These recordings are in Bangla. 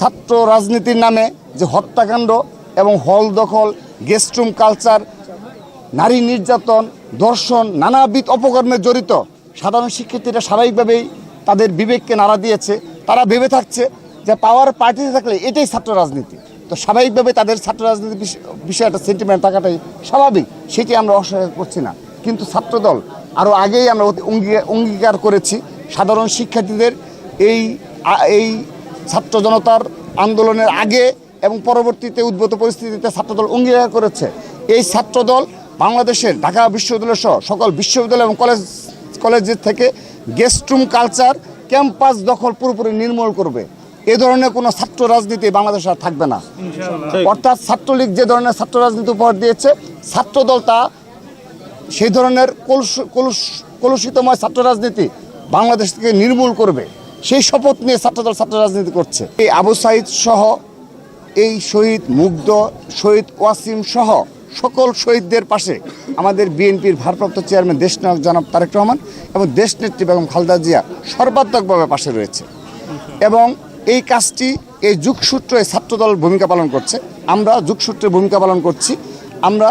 ছাত্র রাজনীতির নামে যে হত্যাকাণ্ড এবং হল দখল, গেস্টরুম কালচার, নারী নির্যাতন, ধর্ষণ, নানাবিধ অপকর্মে জড়িত, সাধারণ শিক্ষার্থীরা স্বাভাবিকভাবেই তাদের বিবেককে নাড়া দিয়েছে। তারা ভেবে থাকছে যে পাওয়ার পার্টিতে থাকলে এটাই ছাত্র রাজনীতি। তো স্বাভাবিকভাবে তাদের ছাত্র রাজনীতি বিষ- বিষয়ে একটা সেন্টিমেন্ট থাকাটাই স্বাভাবিক। সেটি আমরা অস্বীকার করছি না। কিন্তু ছাত্রদল আরও আগেই আমরা অঙ্গীকার করেছি। সাধারণ শিক্ষার্থীদের এই এই ছাত্র জনতার আন্দোলনের আগে এবং পরবর্তীতে উদ্ভূত পরিস্থিতিতে ছাত্রদল অঙ্গীকার করেছে। এই ছাত্রদল বাংলাদেশের ঢাকা বিশ্ববিদ্যালয় সহ সকল বিশ্ববিদ্যালয় এবং কলেজ কলেজের থেকে গেস্ট রুম কালচার ক্যাম্পাস দখল পুরোপুরি নির্মূল করবে। এ ধরনের কোনো ছাত্র রাজনীতি বাংলাদেশে আর থাকবে না। অর্থাৎ ছাত্রলীগ যে ধরনের ছাত্র রাজনীতি উপহার দিয়েছে ছাত্রদল তা সেই ধরনের কলুষ কলুষ কলুষিতময় ছাত্র রাজনীতি বাংলাদেশ থেকে নির্মূল করবে। সেই শপথ নিয়ে ছাত্রদল ছাত্র রাজনীতি করছে। এই আবু সাইদ সহ, এই শহীদ মুগ্ধ, শহীদ ওয়াসিম সহ সকল শহীদদের পাশে আমাদের বিএনপির ভারপ্রাপ্ত চেয়ারম্যান দেশনায়ক জনাব তারেক রহমান এবং দেশনেত্রী বেগম খালদা জিয়া সর্বাত্মকভাবে পাশে রয়েছে। এবং এই কাজটি, এই যুগসূত্রে ছাত্রদল ভূমিকা পালন করছে। আমরা যুগসূত্রে ভূমিকা পালন করছি। আমরা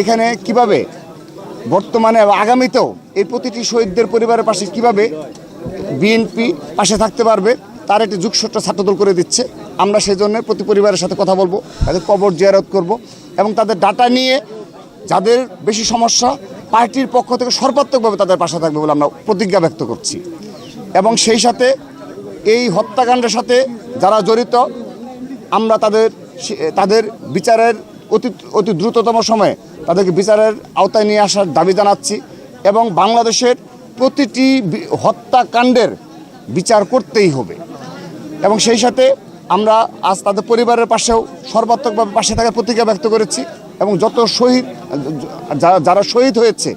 এখানে কীভাবে বর্তমানে আগামীতেও এই প্রতিটি শহীদদের পরিবারের পাশে কীভাবে বিএনপি পাশে থাকতে পারবে, তার একটি যুগসূত্র ছাত্রদল করে দিচ্ছে। আমরা সেই জন্য প্রতি পরিবারের সাথে কথা বলব, তাদের কবর জিয়ারত করব এবং তাদের ডাটা নিয়ে যাদের বেশি সমস্যা, পার্টির পক্ষ থেকে সর্বাত্মকভাবে তাদের পাশে থাকবে বলে আমরা প্রতিজ্ঞা ব্যক্ত করছি। এবং সেই সাথে এই হত্যাকাণ্ডের সাথে যারা জড়িত, আমরা তাদের তাদের বিচারের অতি অতি দ্রুততম সময়ে তাদেরকে বিচারের আওতায় নিয়ে আসার দাবি জানাচ্ছি এবং বাংলাদেশের প্রতিটি হত্যাকাণ্ডের বিচার করতেই হবে। এবং সেই সাথে আমরা আজ তাদের পরিবারের পাশেও সর্বাত্মকভাবে পাশে থাকার প্রতিজ্ঞা ব্যক্ত করেছি এবং যত শহীদ যারা শহীদ হয়েছে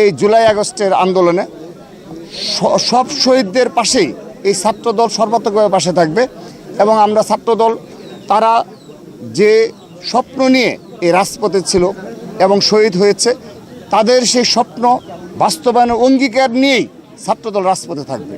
এই জুলাই আগস্টের আন্দোলনে সব শহীদদের পাশেই এই ছাত্রদল সর্বাত্মকভাবে পাশে থাকবে এবং আমরা ছাত্রদল, তারা যে স্বপ্ন নিয়ে এই রাজপথে ছিল এবং শহীদ হয়েছে, তাদের সেই স্বপ্ন বাস্তবায়নের অঙ্গীকার নিয়েই ছাত্রদল রাজপথে থাকবে।